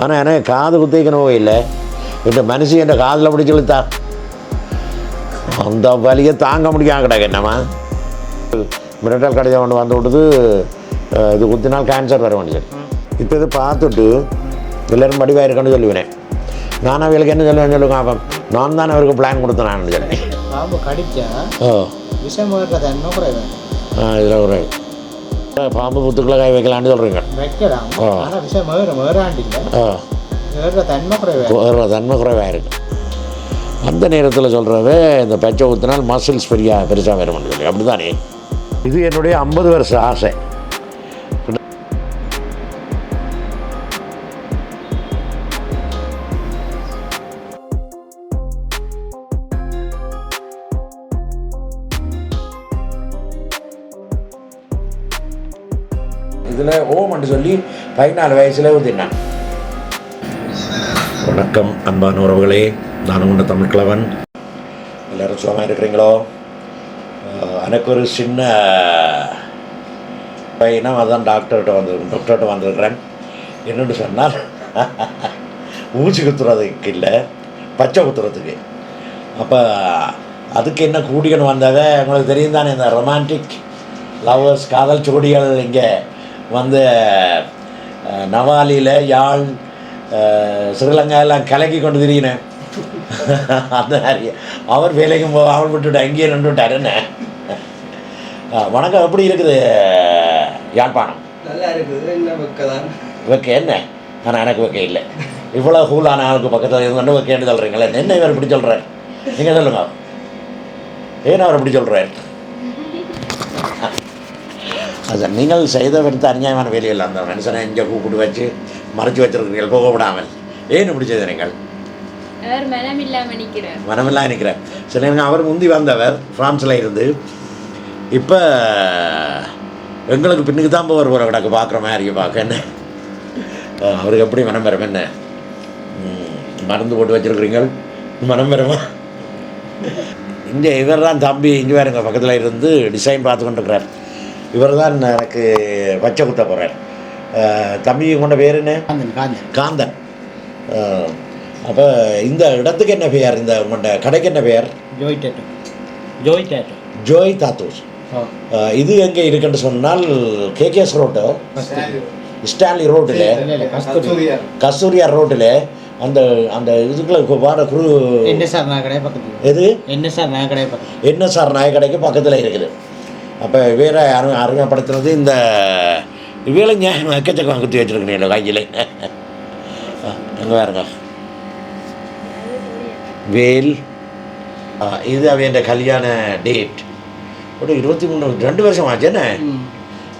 ஆனால் எனக்கு காது குத்திக்கணும் இல்லை. இந்த மனுஷன் என் காதில் பிடிச்சி இழுத்தா. அந்த வலியை தாங்க முடியாம கிடக்கு என்னம்மா? மிரட்டல் கடிதம் ஒன்று வந்து விடுது இது குத்தினால் கேன்சர் வர வேண்டியது இப்போ இது பார்த்துட்டு எல்லாரும் மடிவாக இருக்குன்னு சொல்லுவேன். நான் அவங்களுக்கு என்ன சொல்லுவேன் சொல்லுங்க அப்போ நான் தான் அவருக்கு பிளான் கொடுத்தேன் நான் சொல்லி. கடிச்சா ஆ. இதில் ஒரு பாம்பு புத்துக்களை கை வைக்கலான்னு சொல்கிறீங்க வைக்கலாம். ஆனால் தன்மை குறைவு குறைவா தன்மை குறைவாக இருக்கு அந்த நேரத்தில் சொல்கிறத இந்த பச்சை ஊற்றினால் மசில்ஸ் பெரிய பெருசாக வரும்னு சொல்லி அப்படி தானே இது என்னுடைய ஐம்பது வருஷ ஆசை சொல்லி பதினாலு வயசில் ஊற்றினான் வணக்கம் அன்பான உறவுகளே. நான் உண்ட தமிழ் கிழவன் எல்லாரும் சுகமாக இருக்கிறீங்களோ? எனக்கு ஒரு சின்ன பையனா அதான் டாக்டர்கிட்ட வந்து டாக்டர்கிட்ட வந்திருக்கிறேன். என்னென்னு சொன்னால் ஊசி குத்துறதுக்கு இல்லை பச்சை குத்துறதுக்கு. அப்போ அதுக்கு என்ன கூடிகன் வந்ததை உங்களுக்கு தெரியும் தானே இந்த ரொமான்டிக் லவ்வர்ஸ் காதல் ஜோடிகள் இங்கே வந்து நவாலியில் யாழ் ஸ்ரீலங்கா எல்லாம் கலக்கி கொண்டு திரியினேன். அந்த மாதிரி. அவர் வேலைக்கும் போ அவள் விட்டுட்டு அங்கேயே நின்றுட்டார் என்ன? வணக்கம் எப்படி இருக்குது யாழ்ப்பாணம்? நல்லா இருக்குது என்ன வைக்க என்ன? ஆனால் எனக்கு வைக்க இல்லை. இவ்வளோ கூலான ஆளுக்கு பக்கத்தில் இருந்து வைக்கன்னு சொல்கிறீங்களே என்ன இவர் இப்படி சொல்கிறார் நீங்கள் சொல்லுங்க. ஏன் அவர் இப்படி சொல்கிறார் அது நீங்கள் செய்த எடுத்த அநியாயமான வேலையில் அந்த மனுஷனை இங்கே கூப்பிட்டு வச்சு மறைச்சு வச்சிருக்கிறீர்கள் போக விடாமல் ஏன் இப்படி செய்த நீங்கள் அவர் மனம் இல்லாம நிக்கிறார் மனமெல்லாம் நினைக்கிறேன் சில நேரம் அவர் முந்தி வந்தவர் ஃப்ரான்ஸில் இருந்து இப்போ எங்களுக்கு பின்னுக்கு தான் போகிற ஒரு கிடக்கு பார்க்குற மாதிரி பார்க்க என்ன அவருக்கு எப்படி மனம் பெறும் என்ன மருந்து போட்டு வச்சிருக்கிறீங்க மனம் பெறுமா இங்கே இவர் தான் தம்பி இங்கே வேறு எங்கள் பக்கத்தில் இருந்து டிசைன் பார்த்து கொண்டிருக்கிறார் இவர் தான் எனக்கு வச்ச குத்த போகிறார் தம்பி கொண்ட பேர் என்ன? காந்தன் காந்தன். காந்தன். அப்போ இந்த இடத்துக்கு என்ன பெயர்? இந்த உங்களோட கடைக்கு என்ன பெயர்? Joy Tattoo. Joy Tattoo. Joy Tattoos. இது எங்கே இருக்குன்னு சொன்னால் கேகேஎஸ் ரோட்டு. ஸ்டான்லி ரோட்டில் கஸ்தூரியார் ரோட்டில். அந்த அந்த இதுக்குள்ள வாட குரு என்ன சார் நான் கடை பக்கத்தில். எது? என்ன சார் நான் கடை பக்கத்தில். என்எஸ்ஆர் நாய கடைக்கு பக்கத்தில் இருக்குது. அப்போ வேற அரு அறிமுகப்படுத்துனது இந்த நியாயம் எக்கச்சக்கம் குத்தி வச்சுருக்கீங்க கையில். எங்கே வேறுங்க வேல் ஆ, இது அவன் கல்யாண டேட் ஒரு இருபத்தி மூணு ரெண்டு வருஷம் ஆச்சு என்ன?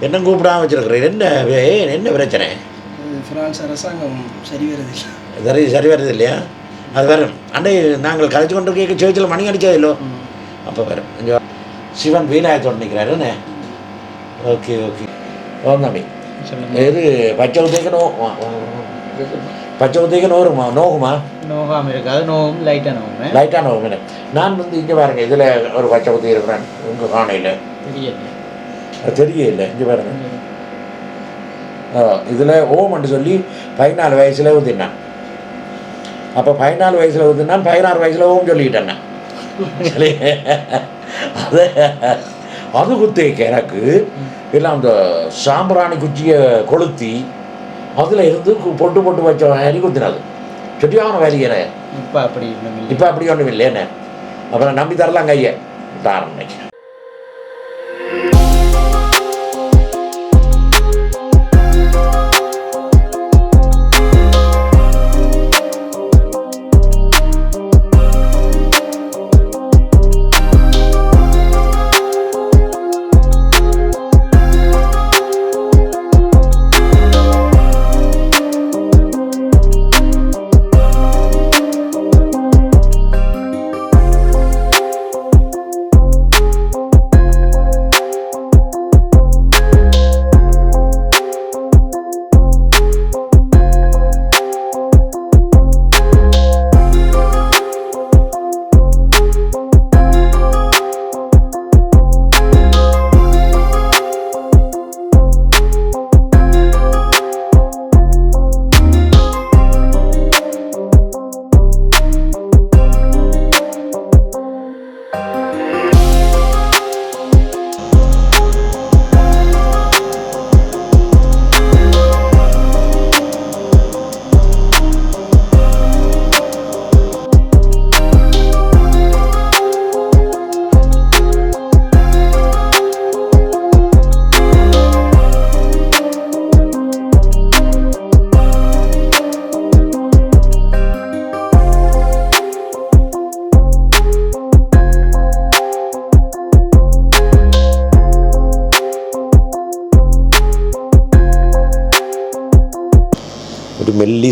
என்ன கூப்பிடாம வச்சிருக்கிறேன் என்ன வே- என்ன பிரச்சனை? பிரான்ஸ் அரசாங்கம் சரி வருது. சரி சரி வருது இல்லையா? அது வரும் அண்டை நாங்கள் கலைச்சு கொண்டு கேட்க சேர்ச்சில் மணி அடிச்சது இல்லோ? அப்போ வரும் சிவன் வீணாயத்தோடு நிற்கிறாரு என்ன ஓகே. ஓகே ஓந்தாமி சொல்லுங்க இது பச்சை உதேக்கு நோ. பச்சை உதேக்கு நோருமா நோகுமா? நோகாம இருக்காது. நோவும் லைட்டாக நோவுமே. லைட்டாக நோகுமே நான் வந்து இங்கே பாருங்க இதில் ஒரு பச்சை உதவி இருக்கிறேன் உங்கள் காணையில். தெரியல. தெரியல இங்கே பாருங்க. இதில் ஓமன்னு சொல்லி பதினாலு வயசில் ஊற்றினான் அப்போ பதினாலு வயசில் ஊற்றினான் பதினாறு வயசில் ஓம் சொல்லிக்கிட்டேன். சரி அது அது குத்தேக்க எனக்கு இல்லை அந்த சாம்பிராணி குச்சியை கொளுத்தி அதில் இருந்து பொட்டு பொட்டு வச்ச மாதிரி குத்தினது. சரியான வேலையை இப்போ அப்படி இப்போ அப்படி ஒன்றும் இல்லை என்ன அப்புறம் நம்பி தரலாம் கையை தாரணை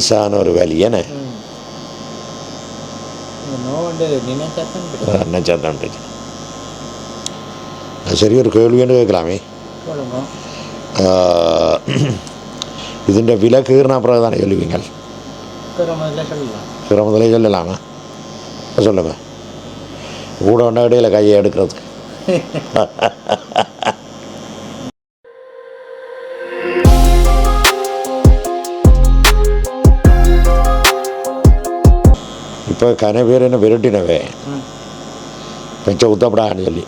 லேசான ஒரு வலி என்ன ம். இந்த நோண்டு நினைச்சாத்தான் என்ன சேர்த்தான் பிரச்சனை அது சரி ஒரு கேள்வின்னு கேட்கலாமே சொல்லுங்க ഇതിൻ്റെ വില കീറിന പ്രധാന ചൊല്ലുവീങ്ങൾ இருக்கிற முதல்ல சொல்லலாம் சிரமத்திலே சொல்லலாமா சொல்லுங்க கூட இப்போ கன பேர் என்ன விரட்டினவே. ம். பெச்ச உத்தப்படான்னு சொல்லி.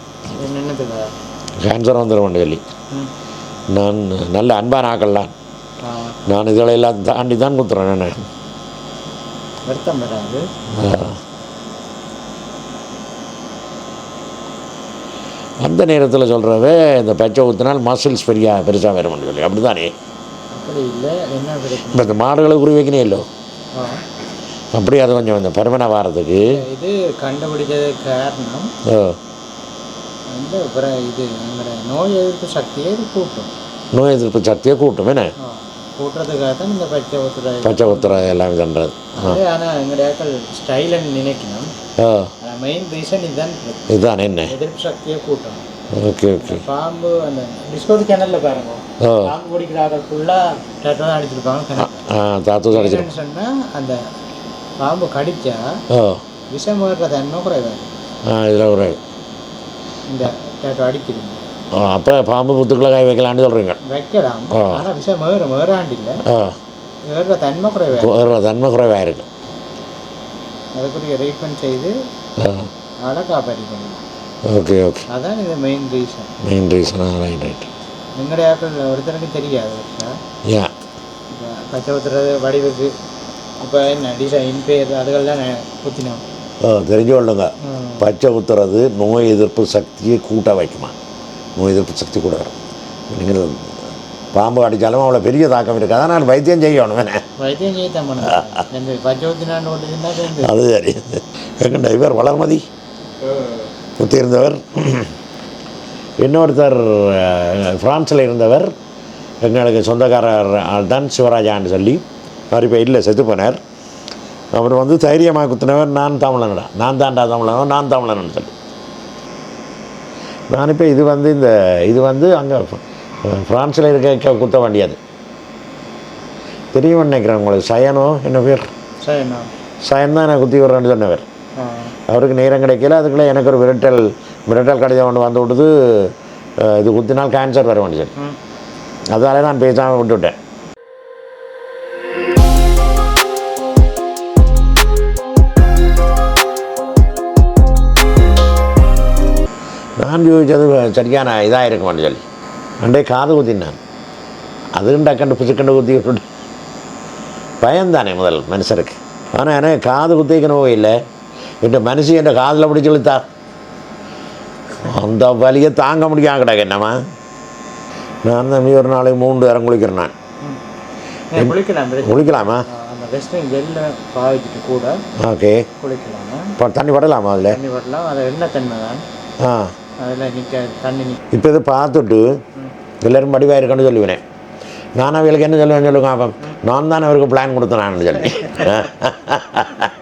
கேன்சர் வந்துடும்னு சொல்லி. நான் நல்ல அன்பான ஆக்கள்லாம் நான் இதுகளை எல்லாம் தாண்டி தான் குத்துறேன் நான். வருத்தம் வராது அந்த நேரத்தில் சொல்கிறவ இந்த பச்சை ஊற்றினால் மசில்ஸ் பெரியா பெருசாக வரும்னு சொல்லி. அப்படி தானே இப்போ இந்த மாடுகளை குறி வைக்கணும் இல்லோ அப்படி அது கொஞ்சம் இந்த பருமனை வாரத்துக்கு. இது கண்டுபிடிச்சது காரணம் வந்து அப்புறம் இது நோய் எதிர்ப்பு சக்தியை கூட்டும். நோய் எதிர்ப்பு சக்தியை கூட்டும் என்ன? கூட்டுறதுக்காக தான் இந்த பச்சை ஊற்றுற பச்சை ஊத்துற எல்லாம் இதுன்றது. அது ஆனால் எங்களுடைய ஸ்டைலுன்னு நினைக்கணும். மெயின் ரீசன் இதுதான். இதுதான் என்ன? எதிர்ப்பு சக்தியை கூட்டும். Okay okay. பாம்பு அந்த டிஸ்கவரி சேனலில் பாருங்க. பாம்பு பிடிக்கிற ஆக்கள் ஃபுல்லாக டேட்டோ தான் அடிச்சிருப்பாங்க கணக்கு. ஆ தாத்து அடிச்சிடும் என்னன்னு சொன்னால் அந்த பாம்பு கடிச்சா விஷம் வர்ற தன்மை குறைவாது. ஆ இதில் ஒரு இந்த டேட்டோ அடிக்கிறது அப்போ பாம்பு புத்துக்களை கை வைக்கலான்னு சொல்கிறீங்க வைக்கலாம். ஆனால் விஷம் மேற மேறாண்டு இல்லை. ஏறுற தன்மை குறைவாது. வேறு தன்மை குறைவாக இருக்கு. அதுக்குரிய ட்ரீட்மெண்ட் செய்து ஆளை காப்பாற்றிக்கணும். Okay okay. அதான் இது மெயின் ரீசன் மெயின் ரீசனாக ரைட் ரைட் எங்களுடைய ஆக்கள் ஒருத்தருக்கு தெரியாது ஏன் ஊத்துறது வடிவுக்கு இப்போ என்ன டிசைன் பேர் அதுகள்லாம் நான் குத்தினோம். தெரிஞ்சு கொள்ளுங்க. பச்சை குத்துறது நோய் எதிர்ப்பு சக்தியை கூட்ட வைக்குமா? நோய் எதிர்ப்பு சக்தி கூட வரும். நீங்கள் பாம்பு அடித்தாலும் அவ்வளோ பெரிய தாக்கம் இருக்குது. அதனால் வைத்தியம் செய்யணும் வைத்தியம் செய்ய தான் பண்ணணும். இந்த பச்சை ஊத்தினாண்டு ஓட்டுச்சுன்னா சேர்ந்து. அது சரி. எங்கண்ட இவர் வளர்மதி? குத்தியிருந்தவர். இன்னொருத்தர் அஹ், பிரான்ஸில் இருந்தவர். எங்களுக்கு சொந்தக்காரர் தான் சிவராஜான்னு சொல்லி. அவர் இப்போ இல்லை செத்து போனார். அவர் வந்து தைரியமாக குத்தினவர் நான் தமிழனடா. நான் தான்டா தமிழனோ நான் தமிழன்னு சொல்லி. நான் இப்போ இது வந்து இந்த இது வந்து அங்கே ஃப்ரான்ஸில் இருக்க குத்த வேண்டியது. தெரியும் நினைக்கிறேன் உங்களுக்கு. சயனோ என்ன பேர்? சயன். தான் நான் குத்தி விட்றேன்னு சொன்னவர். அவருக்கு நேரம் கிடைக்கல. அதுக்குள்ளே எனக்கு ஒரு விரட்டல் விரட்டல் கடிதம் ஒன்று வந்து அஹ் இது குத்தினால் கேன்சர் வர வேண்டியது ம். அதனால நான் பேசாமல் விட்டுவிட்டேன் நான் யோசிச்சது சரியான இதாக இருக்குமான்னு சொல்லி அண்டே காது குத்தினான் அதுவும் டக்கண்டு பிசுக்கண்டு குத்தி விட்டுட்டு பயம்தானே முதல் மனுஷருக்கு ஆனால் எனக்கு காது குத்திக்கணும் இல்லை இந்த மனுஷி என் காதில் பிடிச்சி இழுத்தா அந்த வலியை தாங்க முடியாம கிடக்கு என்னம்மா நான் தம்பி ஒரு நாளைக்கு மூன்று நேரம் குளிக்கிறேன் நான் குளிக்கலாம் ஓகே குளிக்கலாமா இப்போ தண்ணி படலாமா அதில் ஆ அதில் நிற்க தண்ணி நிற்க இப்போ இதை பார்த்துட்டு எல்லோரும் படிவாக இருக்குன்னு சொல்லுவேன். நான் அவங்களுக்கு என்ன சொல்லுவேன் சொல்லுங்க அப்போ நான் தான் அவருக்கு பிளான் கொடுத்தேன் சொல்லி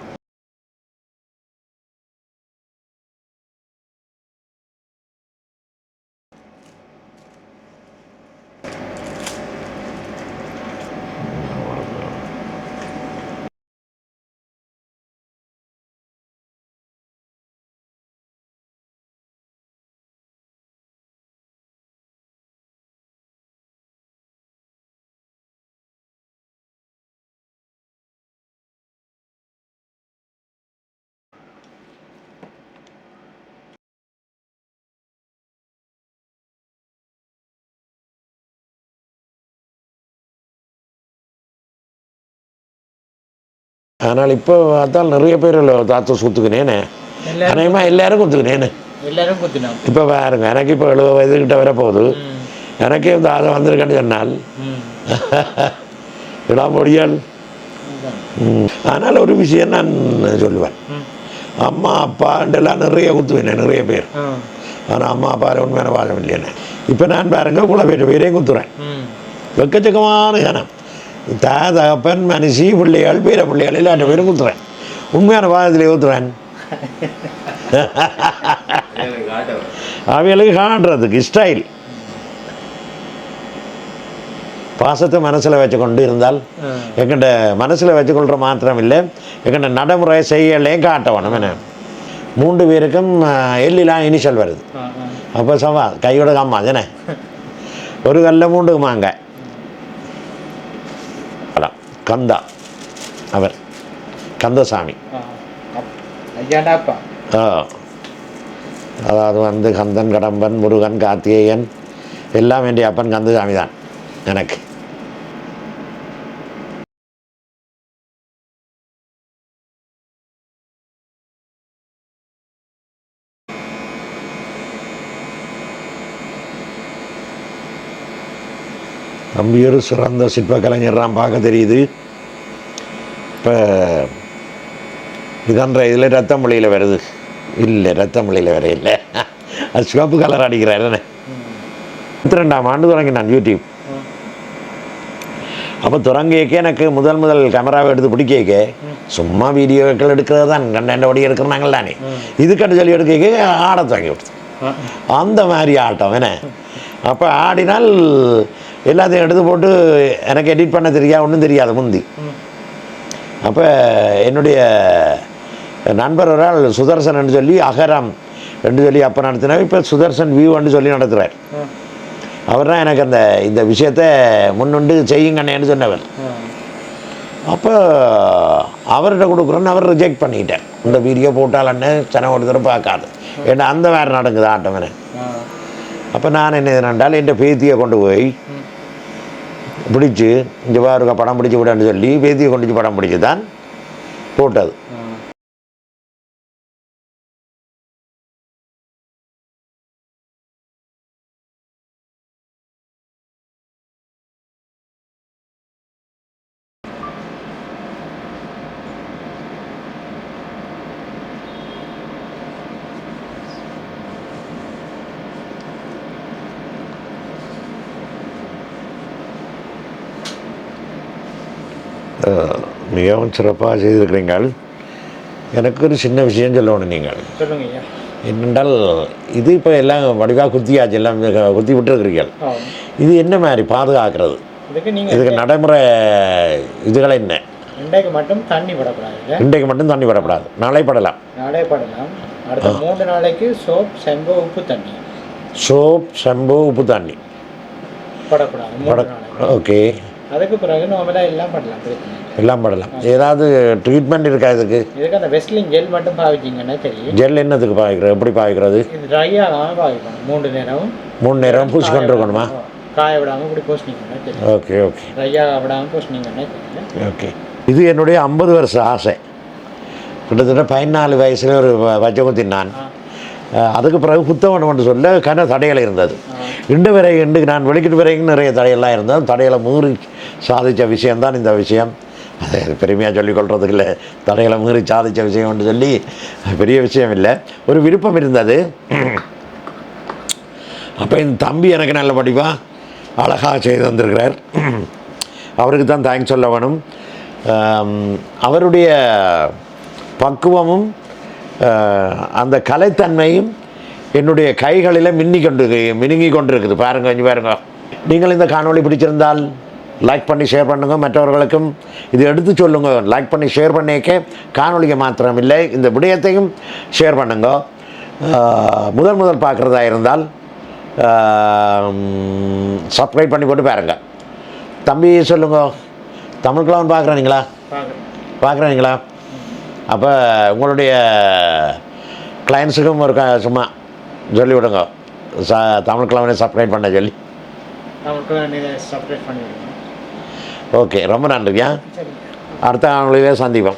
ஆனால் இப்போ பார்த்தால் நிறைய பேர் தாத்த சுற்றுக்கினேனே எல்லாரும் அநேகமாக எல்லாரும் குத்துக்கினேன்னு எல்லாரும் குத்தினோம் இப்போ பாருங்க எனக்கு இப்போ எழுபது வயதுக்கிட்ட வரப்போகுது எனக்கே அதை வந்திருக்கேன்னு சொன்னால். இடம் முடியால். ஆனால் ஒரு விஷயம் நான் சொல்லுவேன். அம்மா அப்பாண்டெல்லாம் நிறைய குத்துவேன் நிறைய பேர். ஆனால் அம்மா அப்பாவில் உண்மையான வாழம் இல்லைன்னு இப்போ நான் பாருங்க கூட பேர் பேரையும் குத்துறேன் ம். எக்கச்சக்கமான ஜனம். தா தகப்பன் மனுஷி பிள்ளைகள் பேர பிள்ளைகள் எல்லாரும் பேரும் ஊற்றுறேன் உண்மையான பாதத்திலே ஊற்றுறேன் அவைகளுக்கு காட்டுறதுக்கு ஸ்டைல் பாசத்தை மனசில் வச்சுக்கொண்டு இருந்தால் எங்கிட்ட மனசில் வச்சுக்கொள்கிற மாத்திரம் இல்லை எங்கிட்ட நடைமுறை செய்யலையும் காட்ட வேணும். என்ன? மூன்று பேருக்கும் எல்லாம் இனிஷியல் வருது. அப்போ சவா கையோட காமா தானே ஒரு கல்ல மூண்டு மாங்க அதான் கந்தா. அவர். கந்தசாமி. அதாவது வந்து கந்தன் கடம்பன் முருகன் கார்த்திகேயன் எல்லாம் வேண்டிய அப்பன் கந்தசாமி தான் எனக்கு. தம்பி ஒரு சிறந்த சிற்ப கலைஞர்லாம் பார்க்க தெரியுது. இப்போ இதன்ற இதில் ரத்த மொழியில் வருது. இல்லை ரத்த மொழியில் வர இல்லை. அது சிவப்பு கலர் அடிக்கிறார் இருபத்தி ரெண்டாம் ஆண்டு தொடங்கினான் யூடியூப் அப்போ தொடங்கியக்கே எனக்கு முதல் முதல் கேமராவை எடுத்து பிடிக்க சும்மா வீடியோக்கள் எடுக்கிறது தான். கண்டபடி எடுக்கிறாங்க தானே இதுக்கட்டு சொல்லி எடுக்க ஆட தொடங்கி விடுது ஆ. அந்த மாதிரி ஆட்டம் என்ன? அப்போ ஆடினால் எல்லாத்தையும் எடுத்து போட்டு எனக்கு எடிட் பண்ண தெரியாது ஒன்றும் தெரியாது முந்தி. அப்போ என்னுடைய நண்பர் ஒரு ஆள் சுதர்சன் சொல்லி அகரம் என்று சொல்லி அப்போ நடத்தினார். இப்போ சுதர்சன் வியூன்னு சொல்லி நடத்துகிறார் அவர் தான் எனக்கு அந்த இந்த விஷயத்தை முன்னுண்டு செய்யுங்கண்ணேன்னு சொன்னவர். அப்போ அவர்கிட்ட கொடுக்குறோன்னு அவர் ரிஜெக்ட் பண்ணிட்டார். இந்த வீடியோ போட்டாலன்னு சனம் ஒருத்தர் பார்க்காது. ஏன்னா அந்த வேறு நடக்குது ஆட்டம் என்ன அப்போ நான் என்ன செய்றேன்டால் என் பேத்தியை கொண்டு போய் பிடிச்சி இங்கே பாருங்க படம் பிடிச்சி விடான்னு சொல்லி பேத்தியை கொண்டு படம் பிடிச்சி தான் போட்டது. மிகவும் சிறப்பாக செய்திருக்கிறீங்கள் எனக்கு ஒரு சின்ன விஷயம் சொல்லணும் நீங்கள். சொல்லுங்க என்னென்றால் இது இப்போ எல்லாம் வடிவாக குத்தியாச்சு எல்லாம் குத்தி விட்டுருக்கிறீர்கள். இது என்ன மாதிரி பாதுகாக்கிறது? இதுக்கு நடைமுறை இதுகள் என்ன? இன்றைக்கு மட்டும் தண்ணி படக்கூடாது இன்றைக்கு மட்டும் தண்ணி படப்படாது. நாளை படலாம். நாளே படலாம். அடுத்த மூன்று நாளைக்கு சோப் செம்பு உப்பு தண்ணி. சோப் ஷம்பு உப்பு தண்ணி. படக்கூடாது. ஓகே. அதுக்கு பிறகு நார்மலாக எல்லாம் பண்ணலாம். எல்லாம் படலாம் ஏதாவது ட்ரீட்மெண்ட் இருக்கா இதுக்கு? இதுக்கு அந்த வெஸ்லிங் ஜெல் மட்டும் பாவிச்சிங்கன்னா தெரியும். ஜெல் என்னத்துக்கு பாய்க்கிறது எப்படி பாய்க்கிறது இது ட்ரை ஆகாமல் பாவிக்கணும். மூன்று நேரம் மூணு நேரம் பூசி கொண்டு இருக்கணுமா காய விடாமல் இப்படி பூசினீங்கன்னா தெரியும். Okay okay. ட்ரை ஆக விடாமல் பூசினீங்கன்னா ஓகே. இது என்னுடைய ஐம்பது வருஷ ஆசை. கிட்டத்தட்ட பதினாலு வயசில் ஒரு வச்ச குத்தினான் அஹ் அதுக்கு பிறகு புத்தகம் சொல்ல கன தடைகள் இருந்தது. இன்று வரை இன்று நான் வெளிக்கிட்டு வரைக்கும் நிறைய தடையெல்லாம் இருந்தது. தடைகளை மீறி சாதித்த விஷயம்தான் இந்த விஷயம். அதை பெருமையாக சொல்லிக்கொள்கிறதுக்கு இல்லை தடைகளை மீறி சாதித்த விஷயம்னு சொல்லி பெரிய விஷயம் இல்லை. ஒரு விருப்பம் இருந்தது. அப்போ இந்த தம்பி எனக்கு நல்ல படிப்பாக அழகாக செய்து வந்திருக்கிறார் அவருக்கு தான் தேங்க்ஸ் சொல்ல வேணும். அவருடைய பக்குவமும் அந்த கலைத்தன்மையும் என்னுடைய கைகளில் மின்னி கொண்டு மினுங்கி கொண்டிருக்குது. பாருங்க இங்கே பாருங்க. நீங்கள் இந்த காணொளி பிடிச்சிருந்தால் லைக் பண்ணி ஷேர் பண்ணுங்க. மற்றவர்களுக்கும் இது எடுத்து சொல்லுங்க. லைக் பண்ணி ஷேர் பண்ணிக்க காணொளியை மாத்திரம் இல்லை இந்த விடயத்தையும் ஷேர் பண்ணுங்க. முதல் முதல் பார்க்குறதா இருந்தால் சப்ஸ்கிரைப் பண்ணி போட்டு பாருங்க. தம்பி சொல்லுங்க. தமிழ் கிழவன் பார்க்குறீங்களா பார்க்குறீங்களா அப்போ உங்களுடைய கிளைண்ட்ஸுக்கும் ஒரு க- சும்மா சொல்லி விடுங்க. ச தமிழ் கிழவனை சப்ஸ்கிரைப் பண்ண சொல்லி. ஓகே ரொம்ப நன்றியா அடுத்த காணொலியிலே சந்திப்போம்.